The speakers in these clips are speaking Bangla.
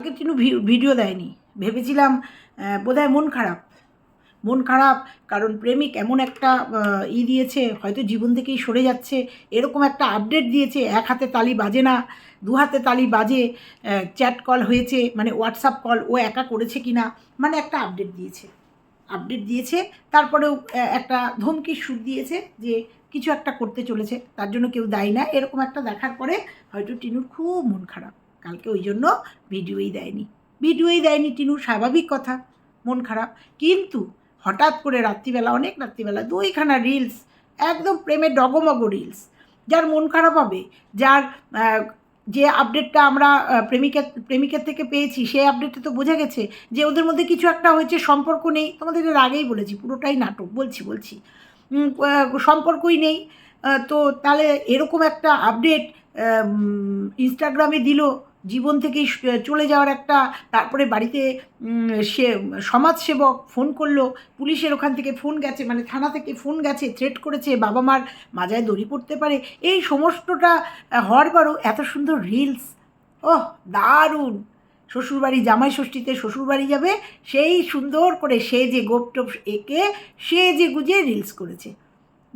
আগে টিনু ভিডিও দেয়নি। ভেবেছিলাম বোধহয় মন খারাপ। মন খারাপ, কারণ প্রেমিক এমন একটা ই দিয়েছে, হয়তো জীবন থেকেই সরে যাচ্ছে, এরকম একটা আপডেট দিয়েছে, এক হাতে তালি বাজে না, দু হাতে তালি বাজে চ্যাট কল হয়েছে মানে হোয়াটসঅ্যাপ কল ও একা করেছে কি না মানে একটা আপডেট দিয়েছে। আপডেট দিয়েছে, তারপরেও একটা ধমকির সুর দিয়েছে যে কিছু একটা করতে চলেছে, তার জন্য কেউ দায়ী না, এরকম একটা দেখার পরে হয়তো টিনুর খুব মন খারাপ। কালকে ওই জন্য ভিডিওই দেয়নি। ভিডিওই দেয়নি টিনুর স্বাভাবিক কথা, মন খারাপ। কিন্তু হঠাৎ করে রাত্রিবেলা, অনেক রাত্রিবেলা, দুইখানা রিলস একদম প্রেমের ডগমগ রিলস যার মন খারাপ হবে, যার যে আপডেটটা আমরা প্রেমিকের প্রেমিকের থেকে পেয়েছি, সেই আপডেটে তো বোঝা গেছে যে ওদের মধ্যে কিছু একটা হয়েছে, সম্পর্ক নেই। তোমাদের এর আগেই বলেছি, পুরোটাই নাটক, বলছি বলছি। সম্পর্কই নেই। তো তাহলে এরকম একটা আপডেট ইনস্টাগ্রামে দিল জীবন থেকেই স- চলে যাওয়ার একটা, তারপরে বাড়িতে সে, সমাজসেবক ফোন করল, পুলিশের ওখান থেকে ফোন গেছে মানে থানা থেকে ফোন গেছে থ্রেট করেছে, বাবা মার মাজায় দড়ি পড়তে পারে। এই সমস্তটা হওয়ার পরও এত সুন্দর রিলস ওহ, দারুণ! শ্বশুরবাড়ি, জামাই ষষ্ঠীতে শ্বশুরবাড়ি যাবে, সেই সুন্দর করে সে যে গোপটোপ এঁকে, সে যে গুজে রিলস করেছে।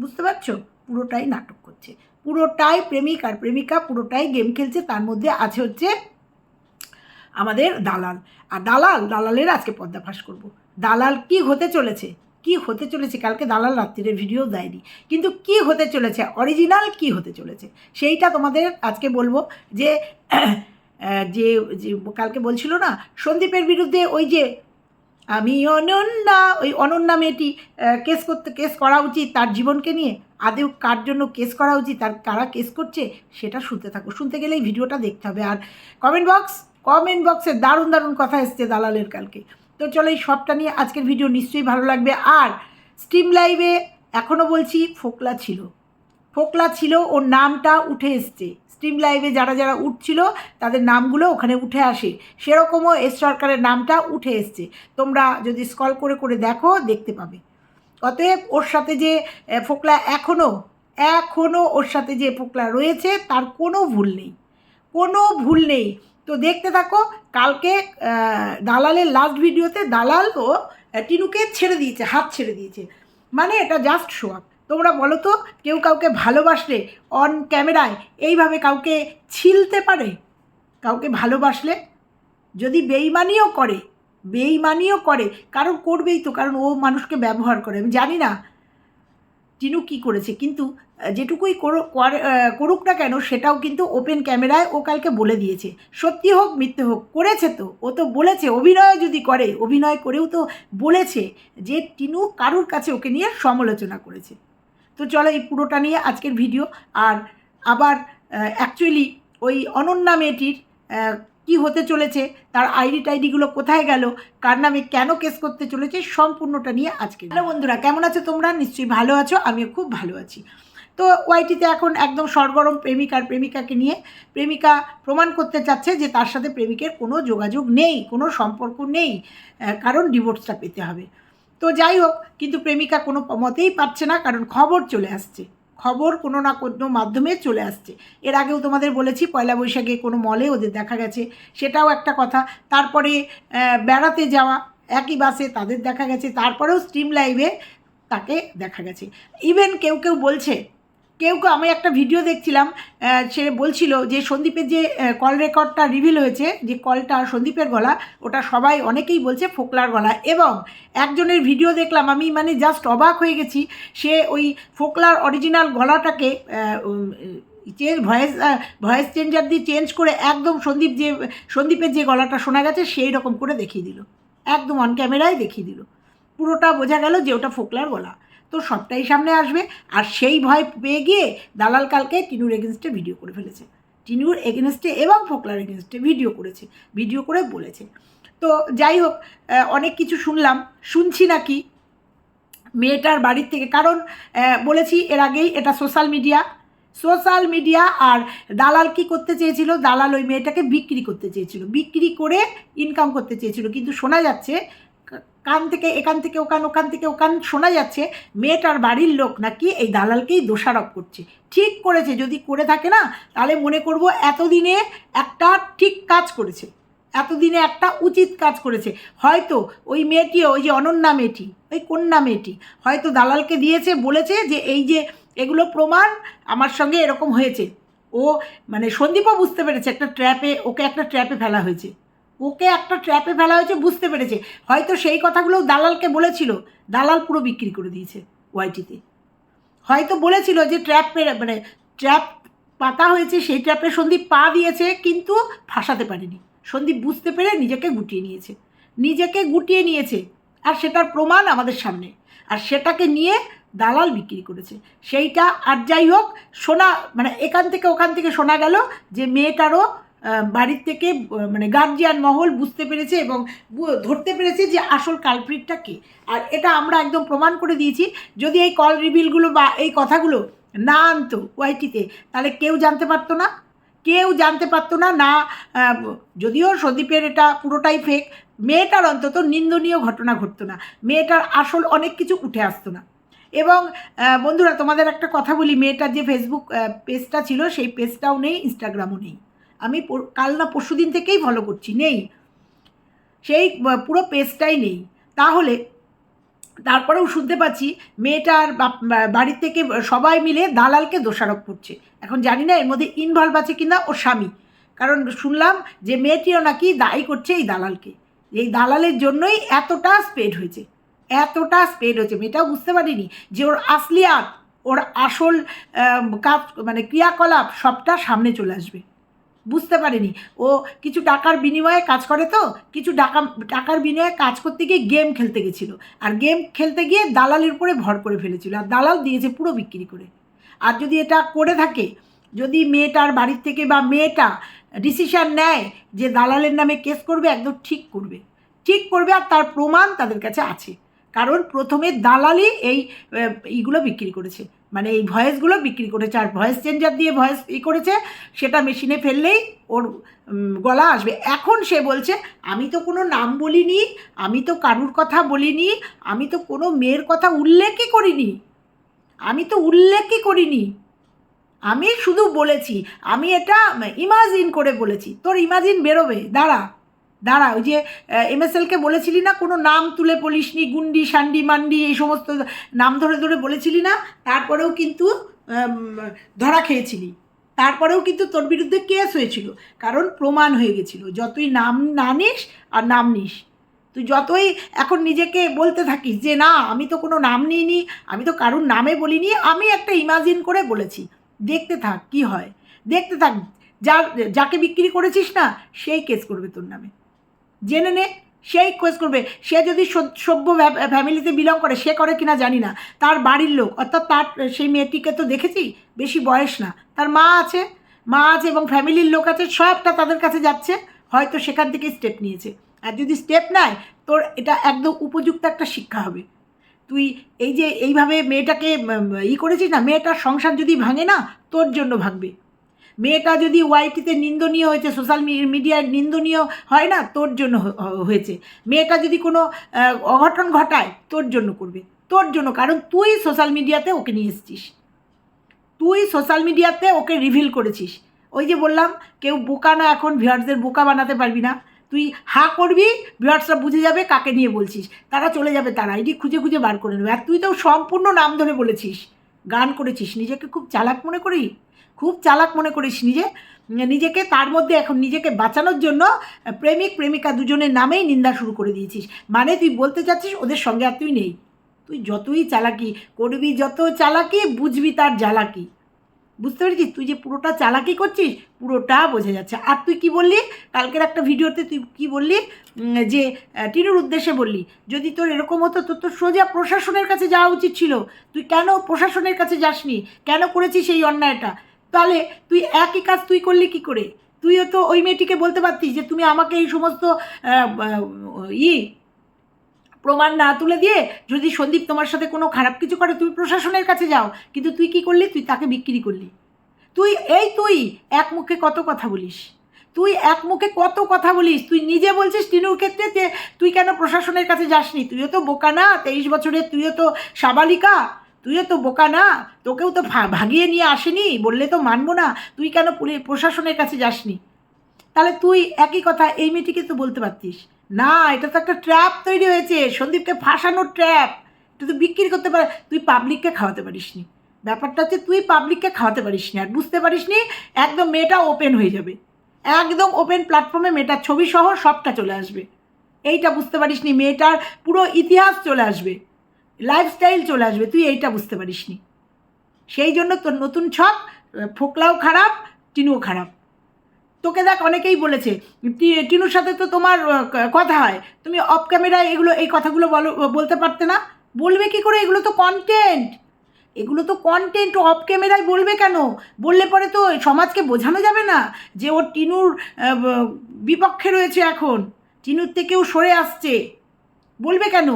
বুঝতে পারছ? পুরোটাই নাটক করছে। পুরোটাই প্রেমিক আর প্রেমিকা পুরোটাই গেম খেলছে, তার মধ্যে আছে হচ্ছে আমাদের দালাল। আর দালাল, দালালের আজকে পর্দাফাশ করব। দালাল কি হতে চলেছে? কি হতে চলেছে? কালকে দালাল রাত্রিরের ভিডিও দেয়নি। কিন্তু কি হতে চলেছে? অরিজিনাল কি হতে চলেছে? সেইটা তোমাদের আজকে বলব যে যে কালকে বলছিল না, সন্দীপের বিরুদ্ধে ওই যে আমি অনন্যা। ওই অনন্যা মেয়েটি কেস করতে, কেস করা উচিত তার জীবনকে নিয়ে। আদেও কার জন্য কেস করা উচিত আর কারা কেস করছে, সেটা শুনতে থাকো। শুনতে গেলে এই ভিডিওটা দেখতে হবে। আর কমেন্ট বক্স কমেন্ট বক্সে দারুণ দারুণ কথা এসছে দালালের কালকে। তো চলো এই সবটা নিয়ে আজকের ভিডিও নিশ্চয়ই ভালো লাগবে। আর স্ট্রিম লাইভে এখনও বলছি, ফোকলা ছিল। ফোকলা ছিল, ওর নামটা উঠে এসছে। স্ট্রিম লাইভে যারা যারা উঠছিল, তাদের নামগুলো ওখানে উঠে আসে। সেরকমও এস সরকারের নামটা উঠে এসছে। তোমরা যদি স্কল করে করে দেখো, দেখতে পাবে। অতএব ওর সাথে যে ফোকলা এখনও এখনও ওর সাথে যে ফোকলা রয়েছে, তার কোনো ভুল নেই। কোনো ভুল নেই। তো দেখতে থাকো, কালকে দালালের লাস্ট ভিডিওতে দালাল ও টিনুকে ছেড়ে দিয়েছে, হাত ছেড়ে দিয়েছে। মানে এটা জাস্ট শো আপ তোমরা বলো তো, কেউ কাউকে ভালোবাসলে অন ক্যামেরায় এইভাবে কাউকে ছিলতে পারে? কাউকে ভালোবাসলে? যদি বেইমানিও করে বেইমানিও করে, কারণ করবেই তো, কারণ ও মানুষকে ব্যবহার করে। আমি জানি না টিনু কী করেছে, কিন্তু যেটুকুই করো- করে- করুক না কেন, সেটাও কিন্তু ওপেন ক্যামেরায় ও কালকে বলে দিয়েছে। সত্যি হোক, মিথ্যে হোক, করেছে তো, ও তো বলেছে, অভিনয় যদি করে, অভিনয় করেও তো বলেছে যে টিনু কারুর কাছে ওকে নিয়ে সমালোচনা করেছে। তো চলো এই পুরোটা নিয়ে আজকের ভিডিও আর আবার অ্যাকচুয়ালি ওই অনন্যা মেয়েটির কি হতে চলেছে, তার আইডি টাইডিগুলো কোথায় গেল, কার নামে কেন কেস করতে চলেছে, সম্পূর্ণটা নিয়ে আজকে হ্যালো বন্ধুরা, কেমন আছো তোমরা? নিশ্চয়ই ভালো আছো, আমিও খুব ভালো আছি। তো ওয়াইটিতে এখন একদম সরগরম প্রেমিকার প্রেমিকাকে নিয়ে, প্রেমিকা প্রমাণ করতে চাচ্ছে যে তার সাথে প্রেমিকের কোনো যোগাযোগ নেই, কোনো সম্পর্ক নেই কারণ ডিভোর্সটা পেতে হবে। তো যাই হোক কিন্তু প্রেমিকা কোনো মতেই পাচ্ছে না, কারণ খবর চলে আসছে। খবর কোনো না কোনো মাধ্যমে চলে আসছে। এর আগেও তোমাদের বলেছি, পয়লা বৈশাখে কোনো মলে ওদের দেখা গেছে। সেটাও একটা কথা। তারপরে বেড়াতে যাওয়া, একই বাসে তাদের দেখা গেছে। তারপরেও স্ট্রিম লাইভে তাকে দেখা গেছে। ইভেন কেউ কেউ বলছে কেউ কেউ, আমি একটা ভিডিও দেখছিলাম সে বলছিল যে সন্দীপের যে কল রেকর্ডটা রিভিল হয়েছে, যে কলটা সন্দীপের গলা, ওটা সবাই অনেকেই বলছে ফোকলার গলা। এবং একজনের ভিডিও দেখলাম, আমি মানে জাস্ট অবাক হয়ে গেছি, সে ওই ফোকলার অরিজিনাল গলাটাকে চেঞ্জ ভয়েস ভয়েস চেঞ্জার দিয়ে চেঞ্জ করে একদম সন্দীপ যে, সন্দীপের যে গলাটা শোনা গেছে, সেই রকম করে দেখিয়ে দিল। একদম অন ক্যামেরায় দেখিয়ে দিল। পুরোটা বোঝা গেল যে ওটা ফোকলার গলা। তো সবটাই সামনে আসবে। আর সেই ভয় পেয়ে গিয়ে দালাল কালকে টিনুর এগেনস্টে ভিডিও করে ফেলেছে। টিনুর এগেনস্টে এবং ফোকলার এগেনস্টে ভিডিও করেছে ভিডিও করে বলেছে। তো যাই হোক অনেক কিছু শুনলাম। শুনছি নাকি মেয়েটার বাড়ির থেকে? কারণ বলেছি এর আগেই এটা সোশ্যাল মিডিয়া সোশ্যাল মিডিয়া আর দালাল কি করতে চেয়েছিল? দালাল ওই মেয়েটাকে বিক্রি করতে চেয়েছিল। বিক্রি করে ইনকাম করতে চেয়েছিল। কিন্তু শোনা যাচ্ছে কান থেকে এখান থেকে ওখান ওখান থেকে ওখান শোনা যাচ্ছে, মেয়েটার বাড়ির লোক নাকি এই দালালকেই দোষারোপ করছে। ঠিক করেছে, যদি করে থাকে না, তাহলে মনে করব এতদিনে একটা ঠিক কাজ করেছে। এতদিনে একটা উচিত কাজ করেছে। হয়তো ওই মেয়েটিও ওই যে অনন্যা মেয়েটি, ওই কন্যা মেয়েটি, হয়তো দালালকে দিয়েছে, বলেছে যে এই যে এগুলো প্রমাণ আমার সঙ্গে এরকম হয়েছে। ও মানে সন্দীপও বুঝতে পেরেছে, একটা ট্র্যাপে ওকে একটা ট্র্যাপে ফেলা হয়েছে। ওকে একটা ট্র্যাপে ফেলা হয়েছে, বুঝতে পেরেছে। হয়তো সেই কথাগুলো দালালকে বলেছিল। দালাল পুরো বিক্রি করে দিয়েছে ওয়াইটিতে হয়তো বলেছিল যে ট্র্যাপ মানে ট্র্যাপ পাতা হয়েছে, সেই ট্র্যাপে সন্দীপ পা দিয়েছে, কিন্তু ফাঁসাতে পারেনি। সন্দীপ বুঝতে পেরে নিজেকে গুটিয়ে নিয়েছে। নিজেকে গুটিয়ে নিয়েছে, আর সেটার প্রমাণ আমাদের সামনে। আর সেটাকে নিয়ে দালাল বিক্রি করেছে। সেইটা আর যাই হোক শোনা মানে এখান থেকে ওখান থেকে শোনা গেল যে মেয়েটারও বাড়ির থেকে মানে গার্জিয়ান মহল বুঝতে পেরেছে এবং ধরতে পেরেছে যে আসল কালপ্রিটটা কে। আর এটা আমরা একদম প্রমাণ করে দিয়েছি। যদি এই কল রিভিলগুলো বা এই কথাগুলো না আনতো ওয়াইটিতে তাহলে কেউ জানতে পারতো না। কেউ জানতে পারতো না না যদিও সন্দীপের এটা পুরোটাই ফেক মেয়েটার অন্তত নিন্দনীয় ঘটনা ঘটতো না। মেয়েটার আসল অনেক কিছু উঠে আসতো না। এবং বন্ধুরা, তোমাদের একটা কথা বলি, মেয়েটার যে ফেসবুক পেজটা ছিল, সেই পেজটাও নেই ইনস্টাগ্রামও নেই। আমি কাল না পরশু দিন থেকেই ফলো করছি, নেই। সেই পুরো পেজটাই নেই। তাহলে, তারপরেও শুনতে পাচ্ছি মেয়েটার বাড়ির থেকে সবাই মিলে দালালকে দোষারোপ করছে। এখন জানি না এর মধ্যে ইনভলভ আছে কিনা ওর স্বামী। কারণ শুনলাম যে মেয়েটিও নাকি দায়ী করছে এই দালালকে। এই দালালের জন্যই এতটা স্পেড হয়েছে। এতটা স্পেড হয়েছে। মেয়েটাও বুঝতে পারিনি যে ওর আসলিয়াত, ওর আসল কাজ মানে ক্রিয়াকলাপ সবটা সামনে চলে আসবে। বুঝতে পারেনি। ও কিছু টাকার বিনিময়ে কাজ করে তো, কিছু টাকা, টাকার বিনিময়ে কাজ করতে গিয়ে গেম খেলতে গেছিল। আর গেম খেলতে গিয়ে দালালের উপরে ভর করে ফেলেছিল। আর দালাল দিয়েছে পুরো বিক্রি করে। আর যদি এটা করে থাকে, যদি মেয়েটার বাড়ির থেকে বা মেয়েটা ডিসিশান নেয় যে দালালের নামে কেস করবে, একদম ঠিক করবে। ঠিক করবে আর তার প্রমাণ তাদের কাছে আছে। কারণ প্রথমে দালালই এই এইগুলো বিক্রি করেছে। মানে এই ভয়েসগুলো বিক্রি করেছে, আর ভয়েস চেঞ্জার দিয়ে ভয়েস ই করেছে, সেটা মেশিনে ফেললেই ওর গলা আসবে। এখন সে বলছে, আমি তো কোনো নাম বলিনি, আমি তো কারুর কথা বলিনি, আমি তো কোনো মেয়ের কথা উল্লেখই করিনি, আমি তো উল্লেখই করিনি। আমি শুধু বলেছি, আমি এটা ইমাজিন করে বলেছি। তোর ইমাজিন বেরোবে, দাঁড়া। দাঁড়া, ওই যে এমএসএলকে বলেছিলি না? কোনো নাম তুলে বলিসনি, গুন্ডি, সান্ডি, মান্ডি, এই সমস্ত নাম ধরে ধরে বলেছিলি না? তারপরেও কিন্তু ধরা খেয়েছিলি। তারপরেও কিন্তু তোর বিরুদ্ধে কেস হয়েছিল, কারণ প্রমাণ হয়ে গেছিল। যতই নাম না নিস আর নাম নিস, তুই যতই এখন নিজেকে বলতে থাকিস যে, না, আমি তো কোনো নাম নিইনি, আমি তো কারুর নামে বলিনি, আমি একটা ইমাজিন করে বলেছি। দেখতে থাক, কি হয়। দেখতে থাক, যা, যাকে বিক্রি করেছিস না, সেই কেস করবে তোর নামে। জেনে নে সেই কেস করবে। সে যদি সভ্য ফ্যামিলিতে বিলং করে, সে করে কিনা জানি না। তার বাড়ির লোক, অর্থাৎ তার, সেই মেয়েটিকে তো দেখেছি, বেশি বয়স না। তার মা আছে মা আছে এবং ফ্যামিলির লোক আছে, সবটা তাদের কাছে যাচ্ছে, হয়তো সেখান থেকে স্টেপ নিয়েছে। আর যদি স্টেপ নেয়, তোর এটা একদম উপযুক্ত একটা শিক্ষা হবে। তুই এই যে, এইভাবে মেয়েটাকে ই করেছিস না, মেয়েটার সংসার যদি ভাঙে না, তোর জন্য ভাঙবে। মেয়েটা যদি ওয়াইটিতে নিন্দনীয় হয়েছে সোশ্যাল মিডিয়ায় নিন্দনীয় হয় না, তোর জন্য হয়েছে। মেয়েটা যদি কোনো অঘটন ঘটায়, তোর জন্য করবে। তোর জন্য, কারণ তুই সোশ্যাল মিডিয়াতে ওকে নিয়ে এসেছিস। তুই সোশ্যাল মিডিয়াতে ওকে রিভিল করেছিস। ওই যে বললাম, কেউ বোকা না, এখন ভিউয়ার্সদের বোকা বানাতে পারবি না। তুই হা করবি ভিউয়ার্সরা বুঝে যাবে কাকে নিয়ে বলছিস। তারা চলে যাবে, তারা এটি খুঁজে খুঁজে বার করে নেবে। আর তুই তো সম্পূর্ণ নাম ধরে বলেছিস, গান করেছিস, নিজেকে খুব চালাক মনে করি? খুব চালাক মনে করিস নিজে। নিজেকে তার মধ্যে এখন নিজেকে বাঁচানোর জন্য প্রেমিক, প্রেমিকা দুজনের নামেই নিন্দা শুরু করে দিয়েছিস। মানে তুই বলতে চাচ্ছিস ওদের সঙ্গে আর তুই নেই। তুই যতই চালাকি করবি, যত চালাকি বুঝবি তার জ্বালাকি। বুঝতে পেরেছিস? তুই যে পুরোটা চালাকি করছিস, পুরোটা বোঝা যাচ্ছে। আর তুই কি বললি? কালকের একটা ভিডিওতে তুই কি বললি? যে টিনুর উদ্দেশ্যে বললি, যদি তোর এরকম হতো তোর তো সোজা প্রশাসনের কাছে যাওয়া উচিত ছিল। তুই কেন প্রশাসনের কাছে যাসনি? কেন করেছিস এই অন্যায়টা? তাহলে তুই একই কাজ তুই করলি কি করে? তুইও তো ওই মেয়েটিকে বলতে পারতিস যে তুমি আমাকে এই সমস্ত ই, প্রমাণ না তুলে দিয়ে যদি সন্দীপ তোমার সাথে কোনো খারাপ কিছু করে, তুমি প্রশাসনের কাছে যাও। কিন্তু তুই কি করলি? তুই তাকে বিক্রি করলি। তুই, এই তুই এক মুখে কত কথা বলিস? তুই এক মুখে কত কথা বলিস? তুই নিজে বলছিস টিনুর ক্ষেত্রে যে তুই কেন প্রশাসনের কাছে যাসনি? তুইও তো বোকা না তেইশ বছরের তুইও তো সাবালিকা। তুইও তো বোকা না? তোকেও তো ভাগিয়ে নিয়ে আসেনি? বললে তো মানবো না। তুই কেন প্রশাসনের কাছে যাসনি? তাহলে তুই একই কথা এই মেয়েটিকে তো বলতে পারতিস। না, এটা তো একটা ট্র্যাপ তৈরি হয়েছে। সন্দীপকে ফাঁসানোর ট্র্যাপ। এটা তো বিক্রি করতে পারে তুই পাবলিককে খাওয়াতে পারিসনি। ব্যাপারটা হচ্ছে তুই পাবলিককে খাওয়াতে পারিসনি। আর বুঝতে পারিসনি, একদম মেয়েটা ওপেন হয়ে যাবে। একদম ওপেন প্ল্যাটফর্মে মেয়েটার ছবি সহ সবটা চলে আসবে। এইটা বুঝতে পারিস নি মেয়েটার পুরো ইতিহাস চলে আসবে। লাইফস্টাইল চলে আসবে, তুই এইটা বুঝতে পারিস নি সেই জন্য তোর নতুন ছক, ফোকলাও খারাপ, টিনুও খারাপ। তোকে দেখ, অনেকেই বলেছে টিনুর সাথে তো তোমার কথা হয়। তুমি অফ ক্যামেরায় এগুলো, এই কথাগুলো বলো বলতে পারতে না? বলবে কি করে? এগুলো তো কন্টেন্ট এগুলো তো কন্টেন্ট অফ ক্যামেরায় বলবে কেন? বললে পরে তো সমাজকে বোঝানো যাবে না যে ও টিনুর বিপক্ষে রয়েছে এখন। টিনুর থেকেও সরে আসছে। বলবে কেন?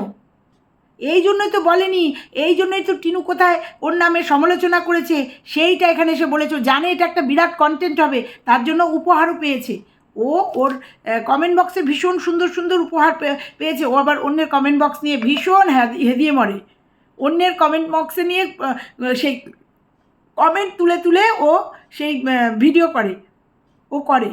এই জন্যই তো বলেনি, এই জন্যই তো টিনু কোথায় ওর নামে সমালোচনা করেছে, সেইটা এখানে এসে বলেছে। জানে এটা একটা বিরাট কন্টেন্ট হবে, তার জন্য উপহারও পেয়েছে। ও ওর কমেন্ট বক্সে ভীষণ সুন্দর সুন্দর উপহার পেয়েছে। ও আবার অন্যের কমেন্ট বক্স নিয়ে ভীষণ হ্যাঁ- হেদিয়ে মরে। অন্যের কমেন্ট বক্সে নিয়ে সেই কমেন্ট তুলে তুলে ও সেই ভিডিও করে। ও করে।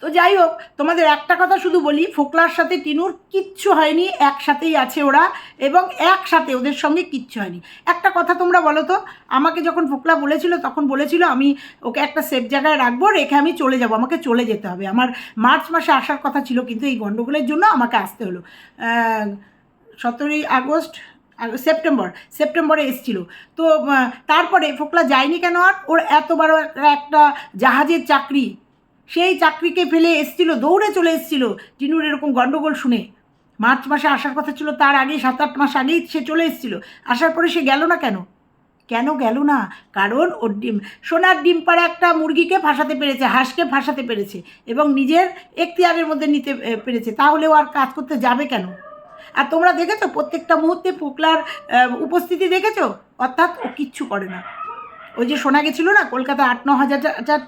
তো যাই হোক, তোমাদের একটা কথা শুধু বলি, ফোকলার সাথে টিনুর কিচ্ছু হয়নি, একসাথেই আছে ওরা, এবং একসাথে ওদের সঙ্গে কিচ্ছু হয়নি। একটা কথা তোমরা বলো তো, আমাকে যখন ফোকলা বলেছিল, তখন বলেছিল আমি ওকে একটা সেফ জায়গায় রাখব, রেখে আমি চলে যাব, আমাকে চলে যেতে হবে। আমার মার্চ মাসে আসার কথা ছিল, কিন্তু এই গণ্ডগোলের জন্য আমাকে আসতে হলো। সতেরোই আগস্ট সেপ্টেম্বর, সেপ্টেম্বরে এসছিল। তো তারপরে ফোকলা যায়নি কেন আর? ওর এত বড় একটা- একটা জাহাজের চাকরি সেই চাকরিকে ফেলে এসছিল, দৌড়ে চলে এসছিল। টিনুর এরকম গণ্ডগোল শুনে। মার্চ মাসে আসার কথা ছিল তার আগে সাত আট মাস আগেই সে চলে এসছিল। আসার পরে সে গেল না কেন? কেন গেল না? কারণ ওর ডিম, সোনার ডিম পাড়া একটা মুরগিকে ফাঁসাতে পেরেছে, হাঁসকে ফাঁসাতে পেরেছে এবং নিজের এখতিয়ারের মধ্যে নিতে পেরেছে। তাহলেও আর কাজ করতে যাবে কেন? আর তোমরা দেখেছ, প্রত্যেকটা মুহূর্তে পোকলার উপস্থিতি দেখেছ? অর্থাৎ ও কিচ্ছু করে না। ওই যে শোনা গেছিল না, কলকাতা আট, ন হাজার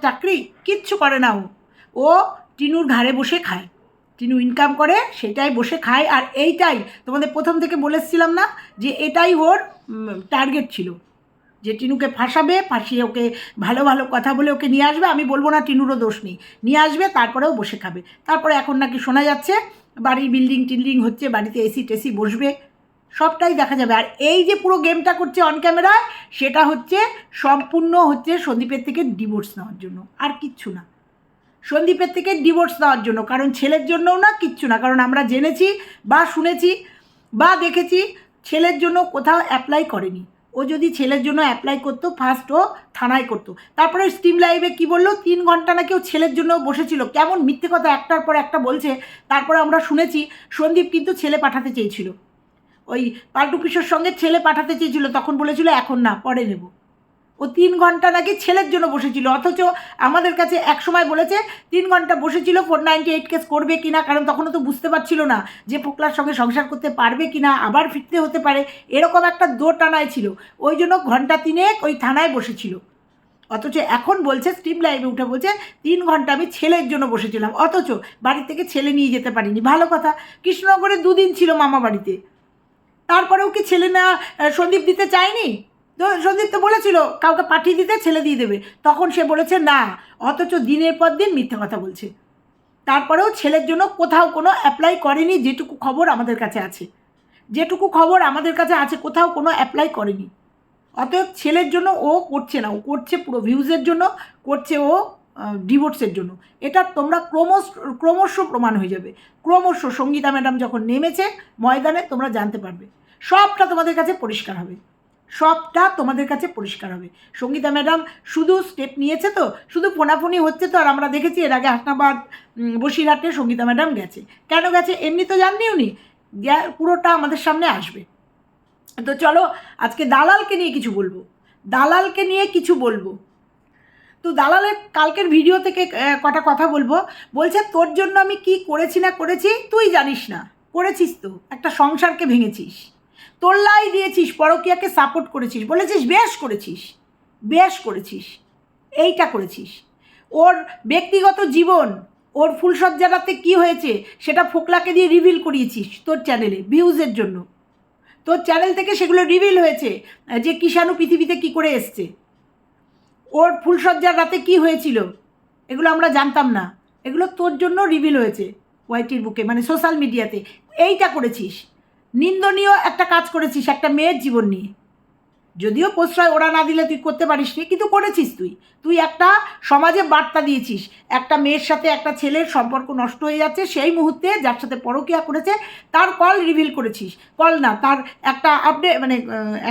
চাকরি, কিচ্ছু করে না ও। ও টিনুর ঘাড়ে বসে খায়। টিনু ইনকাম করে, সেটাই বসে খায়, আর এইটাই তোমাদের প্রথম থেকে বলেছিলাম না যে এটাই ওর টার্গেট ছিল। যে টিনুকে ফাঁসাবে, ফাঁসিয়ে ওকে ভালো ভালো কথা বলে ওকে নিয়ে আসবে, আমি বলব না টিনুরও দোষ নেই। নিয়ে আসবে, তারপরেও বসে খাবে। তারপরে এখন নাকি শোনা যাচ্ছে, বাড়ির বিল্ডিং টিল্ডিং হচ্ছে, বাড়িতে এসি টেসি বসবে সবটাই দেখা যাবে। আর এই যে পুরো গেমটা করছে অন ক্যামেরায় সেটা হচ্ছে সম্পূর্ণ হচ্ছে সন্দীপের থেকে ডিভোর্স নেওয়ার জন্য। আর কিচ্ছু না। সন্দীপের থেকে ডিভোর্স নেওয়ার জন্য। কারণ ছেলের জন্যও না কিচ্ছু না। কারণ আমরা জেনেছি বা শুনেছি বা দেখেছি ছেলের জন্য কোথাও অ্যাপ্লাই করেনি। ও যদি ছেলের জন্য অ্যাপ্লাই করতো ফার্স্ট ও থানায় করতো। তারপরে স্টিম লাইভে কি বলল? তিন ঘণ্টা নাকি ও ছেলের জন্য বসেছিল। কেমন মিথ্যে কথা একটার পর একটা বলছে। তারপরে আমরা শুনেছি সন্দীপ কিন্তু ছেলে পাঠাতে চেয়েছিল। ওই পাল্টু কিশোর সঙ্গে ছেলে পাঠাতে চেয়েছিল, তখন বলেছিল, এখন না, পরে নেব। ও তিন ঘণ্টা নাকি ছেলের জন্য বসেছিল, অথচ আমাদের কাছে এক সময় বলেছে, তিন ঘণ্টা বসেছিল, ফোর নাইনটি এইট কেস করবে কি না? কারণ তখনও তো বুঝতে পারছিল না যে পোকলার সঙ্গে সংসার করতে পারবে কি না, আবার ফিরতে হতে পারে, এরকম একটা দো টানায় ছিল। ওই জন্য ঘণ্টা তিনেক ওই থানায় বসেছিল। অথচ এখন বলছে, স্ট্রিম লাইভে উঠে বলছে, তিন ঘণ্টা আমি ছেলের জন্য বসেছিলাম, অথচ বাড়ি থেকে ছেলে নিয়ে যেতে পারিনি। ভালো কথা, কৃষ্ণনগরে দুদিন ছিল মামা বাড়িতে। তারপরেও কি ছেলে না সন্দীপ দিতে চায়নি? তো সন্দীপ তো বলেছিল, কাউকে পাঠিয়ে দিতে, ছেলে দিয়ে দেবে। তখন সে বলেছে, না, অথচ দিনের পর দিন মিথ্যে কথা বলছে। তারপরেও ছেলের জন্য কোথাও কোনো অ্যাপ্লাই করেনি, যেটুকু খবর আমাদের কাছে আছে। যেটুকু খবর আমাদের কাছে আছে, কোথাও কোনো অ্যাপ্লাই করেনি। অতএব ছেলের জন্য ও করছে না। ও করছে পুরো ভিউজের জন্য, করছে ও ডিভোর্সের জন্য। এটা তোমরা ক্রমশ ক্রমশ প্রমাণ হয়ে যাবে। ক্রমশ সঙ্গীতা ম্যাডাম যখন নেমেছে ময়দানে, তোমরা জানতে পারবে। সবটা তোমাদের কাছে পরিষ্কার হবে। সবটা তোমাদের কাছে পরিষ্কার হবে। সঙ্গীতা ম্যাডাম শুধু স্টেপ নিয়েছে তো, শুধু ফোনাফোনি হচ্ছে তো, আর আমরা দেখেছি এর আগে হাসনাবাদ বসিরহাটে সঙ্গীতা ম্যাডাম গেছে। কেন গেছে এমনি তো জাননিও নি গ্যা- পুরোটা আমাদের সামনে আসবে। তো চলো, আজকে দালালকে নিয়ে কিছু বলব। দালালকে নিয়ে কিছু বলব। তো দালালের কালকের ভিডিও থেকে কটা কথা বলব। বলছে, তোর জন্য আমি কি করেছি না করেছি, তুই জানিস না। করেছিস তো। একটা সংসারকে ভেঙেছিস। তোল্লাই দিয়েছিস, পরকিয়াকে সাপোর্ট করেছিস। বলেছিস, বেশ করেছিস। বেশ করেছিস। এইটা করেছিস। ওর ব্যক্তিগত জীবন, ওর ফুলসজ্জাটাতে কি হয়েছে, সেটা ফোকলাকে দিয়ে রিভিল করিয়েছিস তোর চ্যানেলে ভিউজের জন্য। তোর চ্যানেল থেকে সেগুলো রিভিল হয়েছে, যে কিষাণু পৃথিবীতে কি করে এসছে। ওর ফুলসজ্জার রাতে কি হয়েছিল? এগুলো আমরা জানতাম না। এগুলো তোর জন্য রিভিল হয়েছে ওয়াইটির বুকে মানে সোশ্যাল মিডিয়াতে এইটা করেছিস। নিন্দনীয় একটা কাজ করেছিস, একটা মেয়ের জীবন নিয়ে। যদিও প্রশ্রয় ওরা না দিলে তুই করতে পারিস নি, কিন্তু করেছিস তুই। তুই একটা সমাজে বার্তা দিয়েছিস। একটা মেয়ের সাথে একটা ছেলের সম্পর্ক নষ্ট হয়ে যাচ্ছে, সেই মুহূর্তে যার সাথে পরকিয়া করেছে, তার কল রিভিল করেছিস। কল না, তার একটা আপডেট মানে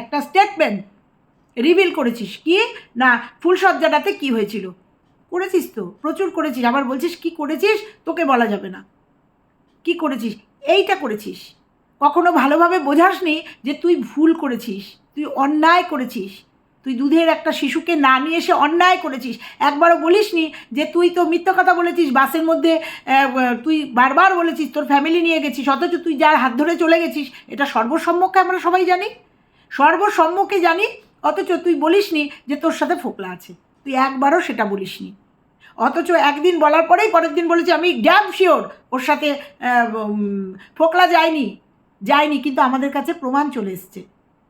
একটা স্টেটমেন্ট রিভিল করেছিস কি? না ফুলসজ্জাটাতে কি হয়েছিল? করেছিস তো, প্রচুর করেছিস। আবার বলছিস, কি করেছিস? তোকে বলা যাবে না। কি করেছিস? এইটা করেছিস। কখনো ভালোভাবে বোঝাসনি যে তুই ভুল করেছিস, তুই অন্যায় করেছিস। তুই দুধের একটা শিশুকে না নিয়ে এসে অন্যায় করেছিস। একবারও বলিসনি যে তুই তো মিথ্য কথা বলেছিস, বাসের মধ্যে তুই বারবার বলেছিস, তোর ফ্যামিলি নিয়ে গেছিস, অথচ তুই যার হাত ধরে চলে গেছিস, এটা সর্বসম্মুখে আমরা সবাই জানি। সর্বসম্মুখে জানি অথচ তুই বলিসনি যে তোর সাথে ফোকলা আছে। তুই একবারও সেটা বলিসনি। অথচ একদিন বলার পরেই পরের দিন বলেছি, আমি ড্যাম শিওর ওর সাথে ফোকলা যায়নি। যায়নি, কিন্তু আমাদের কাছে প্রমাণ চলে এসছে।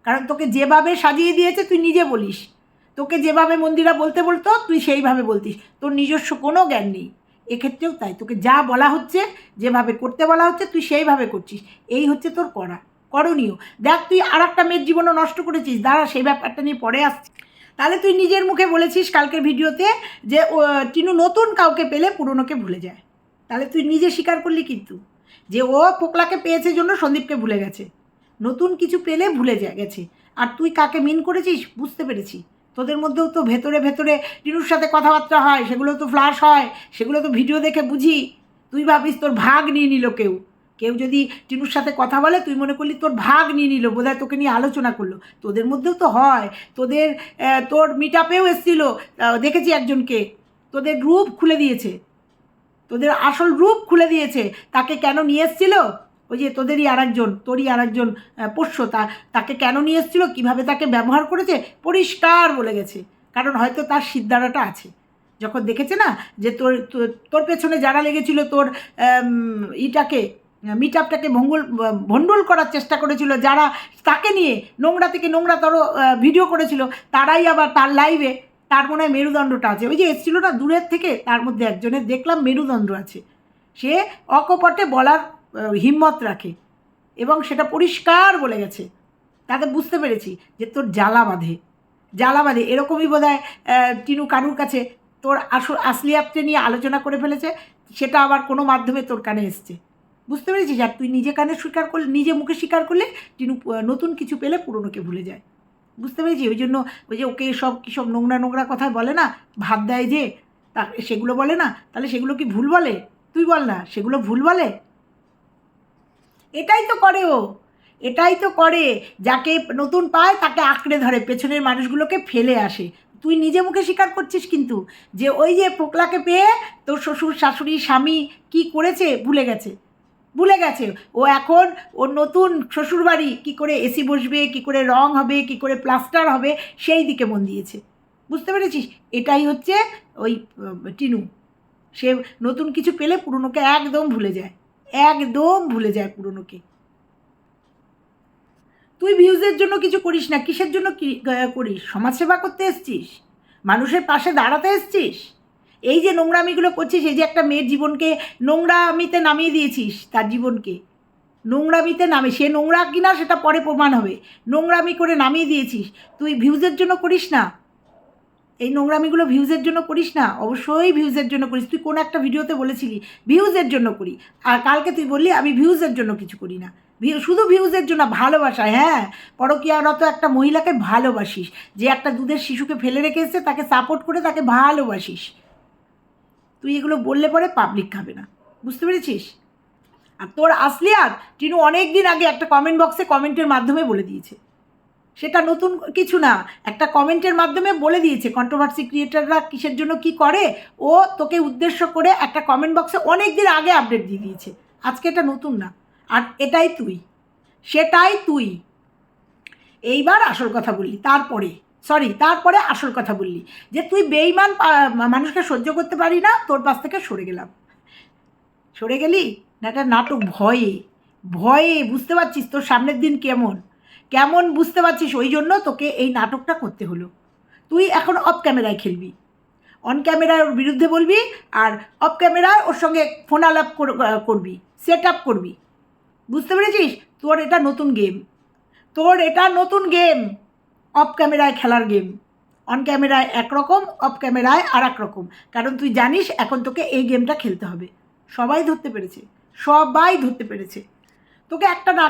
কারণ তোকে যেভাবে সাজিয়ে দিয়েছে, তুই নিজে বলিস। তোকে যেভাবে মন্দিরা বলতে বলতো, তুই সেইভাবে বলতিস। তোর নিজস্ব কোনো জ্ঞান নেই। এক্ষেত্রেও তাই। তোকে যা বলা হচ্ছে, যেভাবে করতে বলা হচ্ছে, তুই সেইভাবে করছিস। এই হচ্ছে তোর করা। করণীয়। দেখ তুই আর একটা মেয়ের জীবনও নষ্ট করেছিস, দাঁড়া সেই ব্যাপারটা নিয়ে পরে আসছিস তাহলে তুই নিজের মুখে বলেছিস কালকের ভিডিওতে যে টিনু নতুন কাউকে পেলে পুরনোকে ভুলে যায়। তাহলে তুই নিজে স্বীকার করলি কিন্তু যে, ও পোকলাকে পেয়েছে জন্য সন্দীপকে ভুলে গেছে। নতুন কিছু পেলে ভুলে যায়, গেছে। আর তুই কাকে মিন করেছিস? বুঝতে পেরেছি। তোদের মধ্যেও তো ভেতরে ভেতরে টিনুর সাথে কথাবার্তা হয়, সেগুলো তো ফ্লাশ হয়, সেগুলো তো ভিডিও দেখে বুঝি। তুই ভাবিস তোর ভাগ নিয়ে নিল কেউ। কেউ যদি টিনুর সাথে কথা বলে, তুই মনে করলি তোর ভাগ নিয়ে নিল, বোধহয় তোকে নিয়ে আলোচনা করল। তোদের মধ্যেও তো হয়। তোদের তোর মিট আপেও এসেছিল দেখেছি একজনকে। তোদের রূপ খুলে দিয়েছে। তোদের আসল রূপ খুলে দিয়েছে। তাকে কেন নিয়ে এসছিল? ওই যে তোদেরই আরেকজন, তোরই আরেকজন পোষ্য, তা, তাকে কেন নিয়ে এসছিল? কীভাবে তাকে ব্যবহার করেছে? পরিষ্কার বলে গেছে। কারণ হয়তো তার সিদ্ধারাটা আছে। যখন দেখেছে না যে তোর- তোর পেছনে যারা লেগেছিল তোর ইটাকে মিট আপটাকে ভঙ্গুল, ভণ্ডুল করার চেষ্টা করেছিল। যারা তাকে নিয়ে নোংরা থেকে নোংরাতর ভিডিও করেছিল, তারাই আবার তার লাইভে তার মনে হয় মেরুদণ্ডটা আছে। ওই যে এসেছিল না দূরের থেকে, তার মধ্যে একজনের দেখলাম মেরুদণ্ড আছে। সে অকপটে বলার হিম্মত রাখে এবং সেটা পরিষ্কার বলে গেছে। তাতে বুঝতে পেরেছি যে তোর জ্বালা বাঁধে। জ্বালা বাঁধে। এরকমই বোধ হয় টিনু কারুর কাছে তোর আসল, আসলিয়াতকে নিয়ে আলোচনা করে ফেলেছে। সেটা আবার কোনো মাধ্যমে তোর কানে এসছে। বুঝতে পেরেছিস? আর তুই নিজে কানে স্বীকার করলে, নিজে মুখে স্বীকার করলে টিনু নতুন কিছু পেলে পুরনোকে ভুলে যায়। বুঝতে পেরেছি ওই জন্য ওই যে ওকে সব কী সব নোংরা নোংরা কথা বলে না? ভাত দেয় যে, তা সেগুলো বলে না? তাহলে সেগুলো কি ভুল বলে? তুই বল না, সেগুলো ভুল বলে? এটাই তো করে ও। এটাই তো করে। যাকে নতুন পায়, তাকে আঁকড়ে ধরে। পেছনের মানুষগুলোকে ফেলে আসে। তুই নিজে মুখে স্বীকার করছিস কিন্তু যে ওই যে পোকলাকে পেয়ে তোর শ্বশুর, শাশুড়ি, স্বামী কি করেছে? ভুলে গেছে। ভুলে গেছে ও এখন ওর নতুন শ্বশুরবাড়ি কি করে এসি বসবে, কি করে রং হবে, কি করে প্লাস্টার হবে, সেই দিকে মন দিয়েছে। বুঝতে পেরেছিস? এটাই হচ্ছে ওই টিনু। সে নতুন কিছু পেলে পুরনোকে একদম ভুলে যায়। একদম ভুলে যায় পুরনোকে। তুই ভিউজের জন্য কিছু করিস না? কিসের জন্য করিস? সমাজসেবা করতে এসছিস? মানুষের পাশে দাঁড়াতে এসছিস? এই যে নোংরামিগুলো করছিস, এই যে একটা মেয়ের জীবনকে নোংরামিতে নামিয়ে দিয়েছিস, তার জীবনকে। নোংরামিতে নামে, সে নোংরা কিনা সেটা পরে প্রমাণ হবে। নোংরামি করে নামিয়ে দিয়েছিস। তুই ভিউজের জন্য করিস না। এই নোংরামিগুলো ভিউজের জন্য করিস না, অবশ্যই ভিউজের জন্য করিস। তুই কোন একটা ভিডিওতে বলেছিলি ভিউজের জন্য করি। আর কালকে তুই বললি, আমি ভিউজের জন্য কিছু করি না। ভিউ শুধু ভিউজের জন্য ভালোবাসা হ্যাঁ। পরকীয়ারত একটা মহিলাকে ভালোবাসিস। যে একটা দুধের শিশুকে ফেলে রেখে এসছে, তাকে সাপোর্ট করে তাকে ভালোবাসিস। তুই এগুলো বললে পরে পাবলিক খাবে না। বুঝতে পেরেছিস? আর তোর আসলে আর টিনু অনেক দিন আগে একটা কমেন্ট বক্সে কমেন্টের মাধ্যমে বলে দিয়েছে। সেটা নতুন কিছু না, একটা কমেন্টের মাধ্যমে বলে দিয়েছে কন্ট্রোভার্সি ক্রিয়েটাররা কিসের জন্য কি করে, ও তোকে উদ্দেশ্য করে একটা কমেন্ট বক্সে অনেক দিন আগে আপডেট দিয়ে দিয়েছে। আজকে এটা নতুন না। আর এটাই তুই। সেটাই তুই। এইবার আসল কথা বললি, তারপরে। সরি তারপরে আসল কথা বললি, যে তুই বেইমান মানুষকে সহ্য করতে পারি না, তোর পাশ থেকে সরে গেলাম। সরে গেলি? না একটা নাটক ভয়ে ভয়ে বুঝতে পারছিস তোর সামনের দিন কেমন? কেমন বুঝতে পারছিস? ওই জন্য তোকে এই নাটকটা করতে হলো। তুই এখন অফ ক্যামেরায় খেলবি। অন ক্যামেরায় ওর বিরুদ্ধে বলবি আর অফ ক্যামেরায় ওর সঙ্গে ফোন আলাপ কর- করবি সেট আপ করবি। বুঝতে পেরেছিস? তোর এটা নতুন গেম তোর এটা নতুন গেম অফ ক্যামেরায় খেলার গেম অন ক্যামেরায় একরকম অফ ক্যামেরায় আর এক রকম কারণ তুই জানিস এখন তোকে এই গেমটা খেলতে হবে। সবাই ধরতে পেরেছে। সবাই ধরতে পেরেছে। তোকে একটা না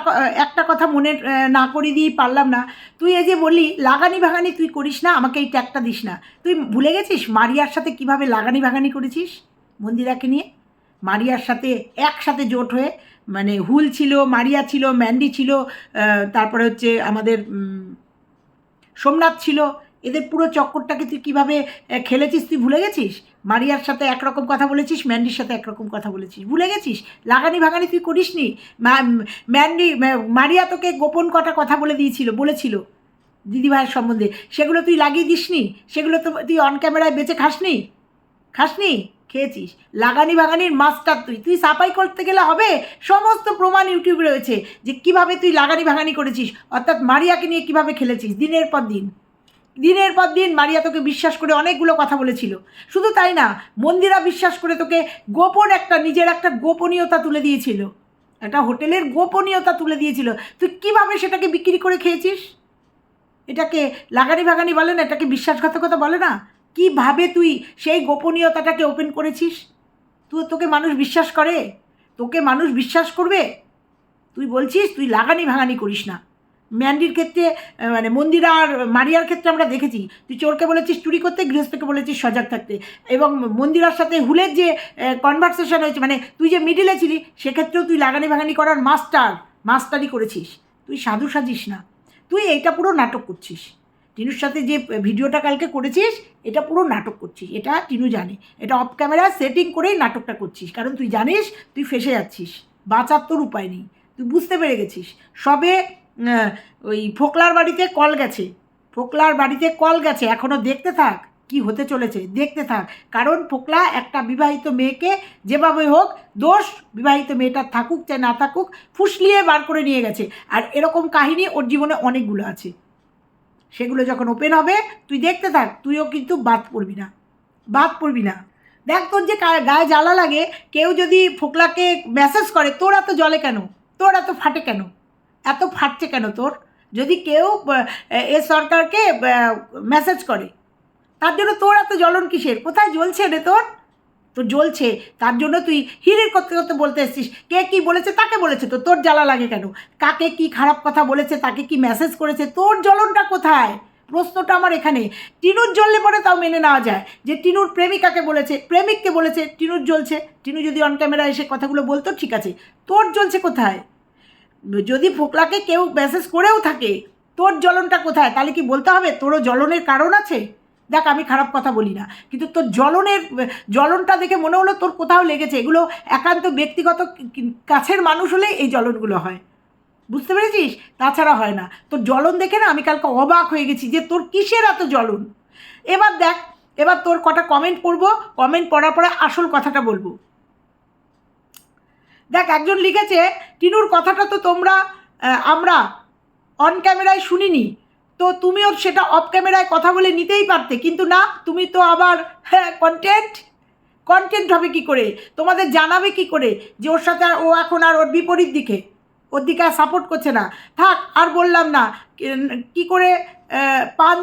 একটা কথা মনে না করে দিয়েই পারলাম না। তুই এই যে বললি, লাগানি ভাগানি তুই করিস না, আমাকে এই ট্যাগটা দিস না। তুই ভুলে গেছিস মারিয়ার সাথে কীভাবে লাগানি ভাগানি করেছিস? মন্দিরাকে নিয়ে? মারিয়ার সাথে একসাথে জোট হয়ে মানে হুল ছিল, মারিয়া ছিল, ম্যান্ডি ছিল তারপরে হচ্ছে আমাদের সোমনাথ ছিল। এদের পুরো চক্করটাকে তুই কীভাবে খেলেছিস তুই ভুলে গেছিস? মারিয়ার সাথে একরকম কথা বলেছিস, ম্যান্ডির সাথে একরকম কথা বলেছিস। ভুলে গেছিস? লাগানি ভাগানি তুই করিস নি ম্যান্ডি মারিয়া তোকে গোপন কটা কথা বলে দিয়েছিল, বলেছিল দিদিভাইয়ের সম্বন্ধে। সেগুলো তুই লাগিয়ে দিসনি? সেগুলো তো তুই অন ক্যামেরায় বেঁচে খাসনি? খাসনি, খেয়েছিস। লাগানি ভাগানির মাস্টার তুই। তুই সাফাই করতে গেলে হবে। সমস্ত প্রমাণ ইউটিউবে রয়েছে যে কীভাবে তুই লাগানি ভাগানি করেছিস। অর্থাৎ মারিয়াকে নিয়ে কীভাবে খেলেছিস, দিনের পর দিন। দিনের পর দিন মারিয়া তোকে বিশ্বাস করে অনেকগুলো কথা বলেছিল। শুধু তাই না, মন্দিরা বিশ্বাস করে তোকে গোপন একটা, নিজের একটা গোপনীয়তা তুলে দিয়েছিল। একটা হোটেলের গোপনীয়তা তুলে দিয়েছিল। তুই কীভাবে সেটাকে বিক্রি করে খেয়েছিস? এটাকে লাগানি ভাগানি বলে না, এটাকে বিশ্বাসঘাতকতা বলে না? কীভাবে তুই সেই গোপনীয়তাটাকে ওপেন করেছিস? তুই তোকে মানুষ বিশ্বাস করে? তোকে মানুষ বিশ্বাস করবে? তুই বলছিস তুই লাগানি ভাঙানি করিস না। ম্যান্ডির ক্ষেত্রে মানে মন্দিরা আর মারিয়ার ক্ষেত্রে আমরা দেখেছি, তুই চোরকে বলেছিস চুরি করতে, গৃহস্থকে বলেছিস সজাগ থাকতে। এবং মন্দিরার সাথে হুলের যে কনভারসেশন হয়েছে মানে তুই যে মিডিলে ছিলি, সেক্ষেত্রেও তুই লাগানি ভাঙানি করার মাস্টার মাস্টারই করেছিস। তুই সাধু সাজিস না। তুই এইটা পুরো নাটক করছিস। টিনুর সাথে যে ভিডিওটা কালকে করেছিস, এটা পুরো নাটক করছিস। এটা টিনু জানে। এটা অফ ক্যামেরা সেটিং করেই নাটকটা করছিস। কারণ তুই জানিস, তুই ফেসে যাচ্ছিস। বাঁচার তোর উপায় নেই। তুই বুঝতে পেরে গেছিস। সবে ওই ফোকলার বাড়িতে কল গেছে। ফোকলার বাড়িতে কল গেছে। এখনও দেখতে থাক কি হতে চলেছে। দেখতে থাক। কারণ ফোকলা একটা বিবাহিত মেয়েকে যেভাবে হোক দোষ বিবাহিত মেয়েটার থাকুক চাই না থাকুক, ফুসলিয়ে বার করে নিয়ে গেছে। আর এরকম কাহিনী ওর জীবনে অনেকগুলো আছে। সেগুলো যখন ওপেন হবে, তুই দেখতে থাক, তুইও কিন্তু বাদ পড়বি না। বাদ পড়বি না। দেখ তোর যে গায়ে জ্বালা লাগে, কেউ যদি ফোকলাকে মেসেজ করে, তোর এত জলে কেন? তোর এত ফাটে কেন? এত ফাটছে কেন তোর? যদি কেউ এ সরকারকে মেসেজ করে, তার জন্য তোর এত জ্বলন কিসের? কোথায় জ্বলছে রে তোর? তো জ্বলছে, তার জন্য তুই হিরির করতে করতে বলতে এসছিস। কে কি বলেছে তাকে বলেছে তো? তোর জ্বালা লাগে কেন? কাকে কি খারাপ কথা বলেছে, তাকে কি মেসেজ করেছে? তোর জ্বলনটা কোথায়? প্রশ্নটা আমার এখানে। টিনুর জ্বললে পরে তাও মেনে নেওয়া যায় যে টিনুর প্রেমিকাকে বলেছে, প্রেমিককে বলেছে, টিনুর জ্বলছে। টিনু যদি অন ক্যামেরা এসে কথাগুলো বলতো, ঠিক আছে। তোর জ্বলছে কোথায়? যদি ফোকলাকে কেউ মেসেজ করেও থাকে, তোর জ্বলনটা কোথায়? তাহলে কি বলতে হবে? তোরও জ্বলনের কারণ আছে? দেখ, আমি খারাপ কথা বলি না। কিন্তু তোর জ্বলনের, জ্বলনটা দেখে মনে হলো তোর কোথাও লেগেছে। এগুলো একান্ত ব্যক্তিগত কাছের মানুষ হলে এই জ্বলনগুলো হয়। বুঝতে পেরেছিস? তাছাড়া হয় না। তোর জ্বলন দেখে না আমি কালকে অবাক হয়ে গেছি যে তোর কিসের এত জ্বলন? এবার দেখ, এবার তোর কটা কমেন্ট পড়ব। কমেন্ট পড়ার পরে আসল কথাটা বলব। দেখ, একজন লিখেছে, টিনুর কথাটা তো তোমরা আমরা অন ক্যামেরায় শুনিনি। তো তুমিও সেটা অফ ক্যামেরায় কথা বলে নিতেই পারতে, কিন্তু না, তুমি তো আবার হ্যাঁ কন্টেন্ট কন্টেন্ট হবে কি করে? তোমাদের জানাবে কি করে যে ওর সাথে ও এখন আর ওর বিপরীত দিকে? ওর দিকে আর সাপোর্ট করছে না। থাক, আর বললাম না, কি করে পান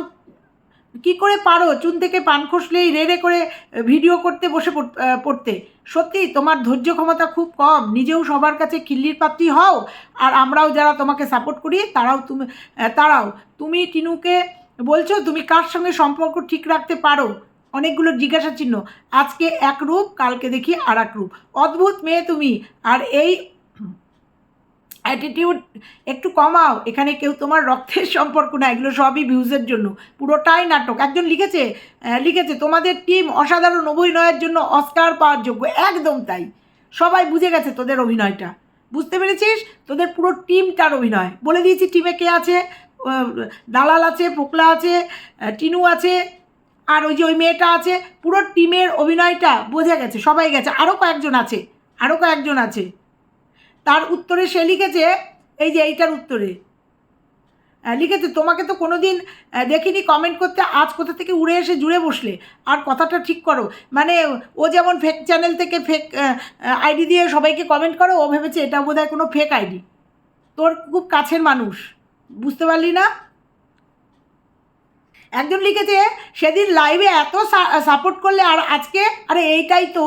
কি করে পারো? চুন থেকে পান খসলেই রেড়ে করে ভিডিও করতে, বসে পড়- পড়তে। সত্যি, তোমার ধৈর্য ক্ষমতা খুব কম। নিজেও সবার কাছে খিল্লির পাত্রী হও, আর আমরাও যারা তোমাকে সাপোর্ট করি, তারাও তুমি তারাও। তুমি টিনুকে বলছো, তুমি কার সঙ্গে সম্পর্ক ঠিক রাখতে পারো? অনেকগুলো জিজ্ঞাসা চিহ্ন আজকে এক রূপ, কালকে দেখি আর এক রূপ। অদ্ভুত মেয়ে তুমি। আর এই অ্যাটিটিউড একটু কমাও। এখানে কেউ তোমার রক্তের সম্পর্ক না, এগুলো সবই ভিউজের জন্য। পুরোটাই নাটক। একজন লিখেছে লিখেছে, তোমাদের টিম অসাধারণ, অভিনয়ের জন্য অস্কার পাওয়ার যোগ্য। একদম তাই। সবাই বুঝে গেছে তোদের অভিনয়টা। বুঝতে পেরেছিস? তোদের পুরো টিমটার অভিনয়। বলে দিয়েছি টিমে কে আছে? দালাল আছে পোকলা আছে টিনু আছে, আর ওই যে ওই মেয়েটা আছে। পুরো টিমের অভিনয়টা বোঝা গেছে, সবাই গেছে। আরও কয়েকজন আছে আরও কয়েকজন আছে। তার উত্তরে সে লিখেছে, এই যে এইটার উত্তরে। লিখেছে, তোমাকে তো কোনো দিন দেখিনি কমেন্ট করতে, আজ কোথা থেকে উড়ে এসে জুড়ে বসলে? আর কথাটা ঠিক করো। মানে ও যেমন ফেক চ্যানেল থেকে ফেক আইডি দিয়ে সবাইকে কমেন্ট করো, ও ভেবেছে এটা বোধহয় কোনো ফেক আইডি। তোর খুব কাছের মানুষ, বুঝতে পারলি না? একজন লিখেছে, সেদিন লাইভে এত সাপোর্ট করলে আর আজকে, আরে এইটাই তো,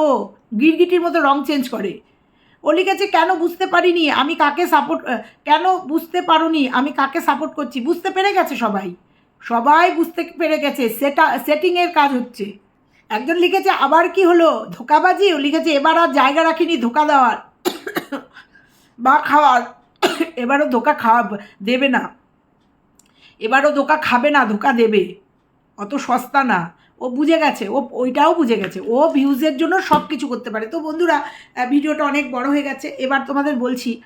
গিরগিটির মতো রং চেঞ্জ করে। ও লিখেছে কেন বুঝতে পারিনি? আমি কাকে সাপোর্ট কেন বুঝতে পারোনি? আমি কাকে সাপোর্ট করছি? বুঝতে পেরে গেছে সবাই। সবাই বুঝতে পেরে গেছে। সেটা সেটিংয়ের কাজ হচ্ছে। একজন লিখেছে, আবার কি হলো? ধোকাবাজি? ও লিখেছে, এবার আর জায়গা রাখিনি ধোকা দেওয়ার বা খাওয়ার। এবারও ধোকা খাওয়া দেবে না। এবারও ধোকা খাবে না, ধোকা দেবে। অত সস্তা না। ও বুঝে গেছে, ও ওইটাও বুঝে গেছে, ও ভিউজের জন্য সব কিছু করতে পারে। তো বন্ধুরা ভিডিওটা অনেক বড় হয়ে গেছে। এবার তোমাদের বলছি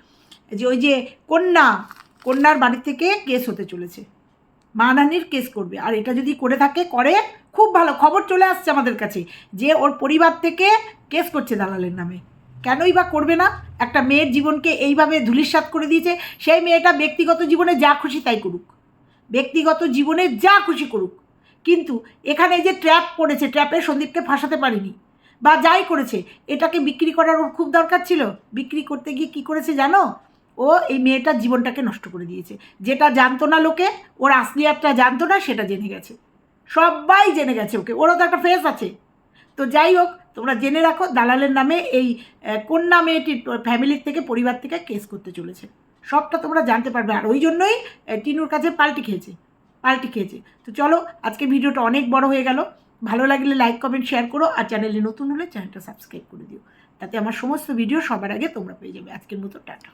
যে ওই যে কন্যা, কন্যার বাড়ি থেকে কেস হতে চলেছে। মানহানির কেস করবে। আর এটা যদি করে থাকে, করে, খুব ভালো খবর চলে আসছে আমাদের কাছে যে ওর পরিবার থেকে কেস করছে দালালের নামে। কেনই বা করবে না? একটা মেয়ের জীবনকে এইভাবে ধুলিস্বাত করে দিয়েছে, সেই মেয়েটা ব্যক্তিগত জীবনে যা খুশি তাই করুক। ব্যক্তিগত জীবনে যা খুশি করুক। কিন্তু এখানে যে ট্র্যাপ পড়েছে ট্র্যাপে সন্দীপকে ফাঁসাতে পারিনি। বা যাই করেছে, এটাকে বিক্রি করার ওর খুব দরকার ছিল। বিক্রি করতে গিয়ে কি করেছে জানো? ও এই মেয়েটার জীবনটাকে নষ্ট করে দিয়েছে। যেটা জানতো না লোকে, ওর আসলিয়াতটা জানতো না, সেটা জেনে গেছে। সবাই জেনে গেছে ওকে। ওরও তো একটা ফেস আছে। তো যাই হোক, তোমরা জেনে রাখো, দালালের নামে এই কন্যা মেয়েটির ফ্যামিলির থেকে, পরিবার থেকে কেস করতে চলেছে। সবটা তোমরা জানতে পারবে। আর ওই জন্যই টিনুর কাছে পাল্টি খেয়েছে। পাল্টি খেয়েছে। তো চলো আজকে ভিডিওটা অনেক বড় হয়ে গেল। ভালো লাগলে লাইক কমেন্ট শেয়ার করো আর চ্যানেলে নতুন হলে চ্যানেলটা সাবস্ক্রাইব করে দিও। তাতে আমার সমস্ত ভিডিও সবার আগে তোমরা পেয়ে যাবে। আজকের মতো টাটা।